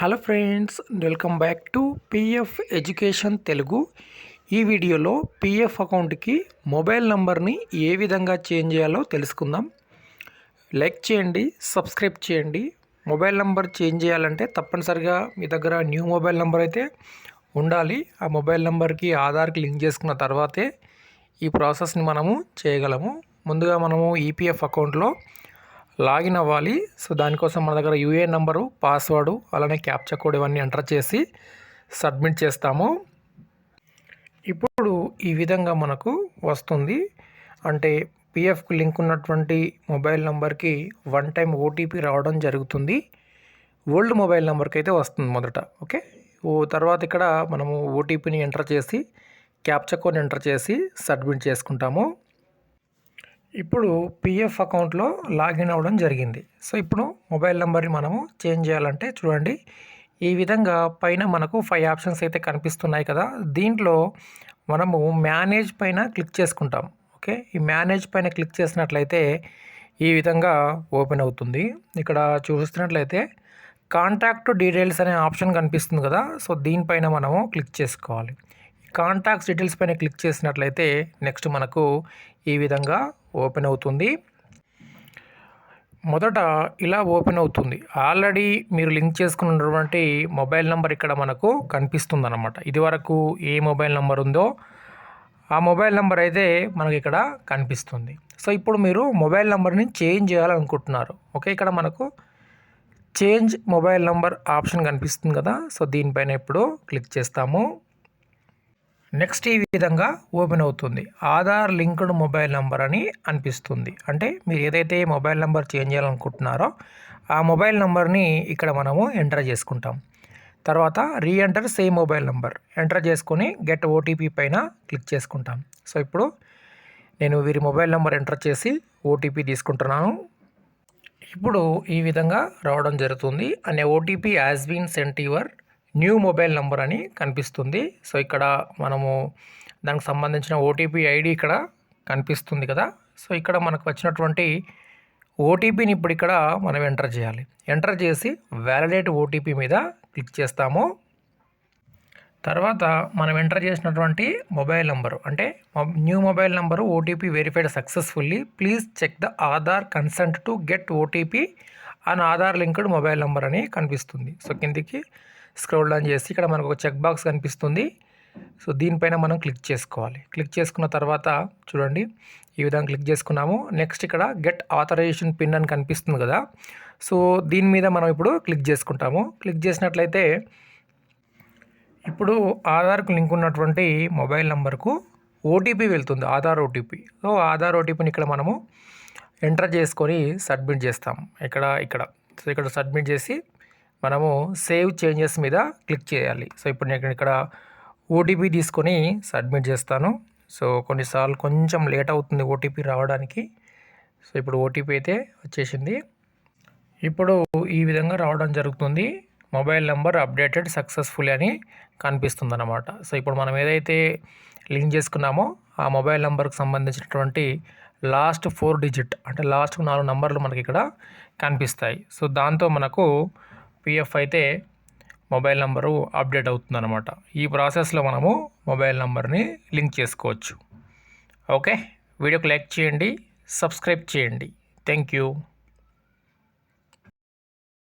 Hello friends welcome back to PF education Telugu. ఈ వీడియోలో PF అకౌంట్కి మొబైల్ నంబర్ని ఏ విధంగా చేంజ్ చేయాలో తెలుసుకుందాం. లైక్ చేయండి సబ్స్క్రైబ్ చేయండి. మొబైల్ నంబర్ చేంజ్ చేయాలంటే తప్పనిసరిగా మీ దగ్గర న్యూ మొబైల్ నంబర్ అయితే ఉండాలి. ఆ మొబైల్ నెంబర్కి ఆధార్కి లింక్ చేసుకున్న తర్వాతే ఈ ప్రాసెస్ని మనము చేయగలము. ముందుగా మనము ఈపీఎఫ్ అకౌంట్లో లాగిన్ అవ్వాలి. సో దానికోసం మన దగ్గర యూఏఎన్ నెంబరు పాస్వర్డు అలానే క్యాప్చా కోడ్ ఇవన్నీ ఎంటర్ చేసి సబ్మిట్ చేస్తాము. ఇప్పుడు ఈ విధంగా మనకు వస్తుంది. అంటే పిఎఫ్కి లింక్ ఉన్నటువంటి మొబైల్ నెంబర్కి వన్ టైం ఓటీపీ రావడం జరుగుతుంది. ఓల్డ్ మొబైల్ నెంబర్కి అయితే వస్తుంది మొదట ఓకే? ఓ తర్వాత ఇక్కడ మనము ఓటీపీని ఎంటర్ చేసి క్యాప్చా కోడ్ ఎంటర్ చేసి సబ్మిట్ చేసుకుంటాము. ఇప్పుడు పిఎఫ్ అకౌంట్లో లాగిన్ అవ్వడం జరిగింది. సో ఇప్పుడు మొబైల్ నెంబర్ని మనము చేంజ్ చేయాలంటే చూడండి. ఈ విధంగా పైన మనకు ఫైవ్ ఆప్షన్స్ అయితే కనిపిస్తున్నాయి కదా. దీంట్లో మనము మేనేజ్ పైన క్లిక్ చేసుకుంటాం. ఓకే? ఈ మేనేజ్ పైన క్లిక్ చేసినట్లయితే ఈ విధంగా ఓపెన్ అవుతుంది. ఇక్కడ చూస్తున్నట్లయితే కాంటాక్ట్ డీటెయిల్స్ అనే ఆప్షన్ కనిపిస్తుంది కదా. సో దీనిపైన మనము క్లిక్ చేసుకోవాలి. కాంటాక్ట్స్ డీటెయిల్స్ పైన క్లిక్ చేసినట్లయితే నెక్స్ట్ మనకు ఈ విధంగా ఓపెన్ అవుతుంది. మొదట ఇలా ఓపెన్ అవుతుంది. ఆల్రెడీ మీరు లింక్ చేసుకున్నటువంటి మొబైల్ నెంబర్ ఇక్కడ మనకు కనిపిస్తుంది అనమాట ఇది వరకు ఏ మొబైల్ నెంబర్ ఉందో ఆ మొబైల్ నెంబర్ అయితే మనకి ఇక్కడ కనిపిస్తుంది. సో ఇప్పుడు మీరు మొబైల్ నెంబర్ని చేంజ్ చేయాలనుకుంటున్నారు. ఓకే ఇక్కడ మనకు చేంజ్ మొబైల్ నెంబర్ ఆప్షన్ కనిపిస్తుంది కదా. సో దీనిపైన ఇప్పుడు క్లిక్ చేస్తాము. నెక్స్ట్ ఈ విధంగా ఓపెన్ అవుతుంది. ఆధార్ లింక్డ్ మొబైల్ నెంబర్ అని అనిపిస్తుంది. అంటే మీరు ఏదైతే మొబైల్ నెంబర్ చేంజ్ చేయాలనుకుంటున్నారో ఆ మొబైల్ నెంబర్ని ఇక్కడ మనము ఎంటర్ చేసుకుంటాం. తర్వాత re enter same mobile number. Enter చేసుకొని గెట్ ఓటీపీ పైన క్లిక్ చేసుకుంటాం. సో ఇప్పుడు నేను వీరి మొబైల్ నెంబర్ ఎంటర్ చేసి ఓటీపీ తీసుకుంటున్నాను. ఇప్పుడు ఈ విధంగా రావడం జరుగుతుంది. అనే OTP has been sent your new mobile number అని కనిపిస్తుంది. సో ఇక్కడ మనము దానికి సంబంధించిన ఓటీపీ ఐడి ఇక్కడ కనిపిస్తుంది కదా. సో ఇక్కడ మనకు వచ్చినటువంటి ఓటీపీని ఇప్పుడు ఇక్కడ మనం ఎంటర్ చేయాలి. ఎంటర్ చేసి వ్యాలిడేట్ ఓటీపీ మీద క్లిక్ చేస్తాము. తర్వాత మనం ఎంటర్ చేసినటువంటి మొబైల్ నెంబరు అంటే new mobile number OTP verified successfully please check the Aadhaar consent to get OTP on Aadhaar linked mobile number అని కనిపిస్తుంది. సో కిందికి స్క్రోల్ డౌన్ చేసి ఇక్కడ మనకు ఒక చెక్ బాక్స్ కనిపిస్తుంది. సో దీనిపైన మనం క్లిక్ చేసుకోవాలి. క్లిక్ చేసుకున్న తర్వాత చూడండి ఈ విధంగా క్లిక్ చేసుకున్నాము. నెక్స్ట్ ఇక్కడ గెట్ ఆథరైజేషన్ పిన్ అని కనిపిస్తుంది కదా. సో దీని మీద మనం ఇప్పుడు క్లిక్ చేసుకుంటాము. క్లిక్ చేసినట్లయితే ఇప్పుడు ఆధార్కు లింక్ ఉన్నటువంటి మొబైల్ నెంబర్కు ఓటీపీ వెళ్తుంది. ఆధార్ ఓటీపీ సో ఆధార్ ఓటీపీని ఇక్కడ మనము ఎంటర్ చేసుకొని సబ్మిట్ చేస్తాం. ఇక్కడ ఇక్కడ. సో ఇక్కడ సబ్మిట్ చేసి మనము సేవ్ చేంజెస్ మీద క్లిక్ చేయాలి. సో ఇప్పుడు నేను ఇక్కడ ఓటీపీ తీసుకొని సబ్మిట్ చేస్తాను. సో కొన్నిసార్లు కొంచెం లేట్ అవుతుంది ఓటీపీ రావడానికి. సో ఇప్పుడు ఓటీపీ అయితే వచ్చేసింది. ఇప్పుడు ఈ విధంగా రావడం జరుగుతుంది. మొబైల్ నెంబర్ అప్డేటెడ్ సక్సెస్ఫుల్ అని కనిపిస్తుంది అనమాట సో ఇప్పుడు మనం ఏదైతే లింక్ చేసుకున్నామో ఆ మొబైల్ నెంబర్కి సంబంధించినటువంటి లాస్ట్ ఫోర్ డిజిట్ అంటే లాస్ట్ నాలుగు నంబర్లు మనకి ఇక్కడ కనిపిస్తాయి. సో దాంతో మనకు పిఎఫ్ అయితే మొబైల్ నెంబరు అప్డేట్ అవుతుందన్నమాట. ఈ ప్రాసెస్లో మనము మొబైల్ నెంబర్ని లింక్ చేసుకోవచ్చు. ఓకే? వీడియోకి లైక్ చేయండి సబ్స్క్రైబ్ చేయండి. Thank you.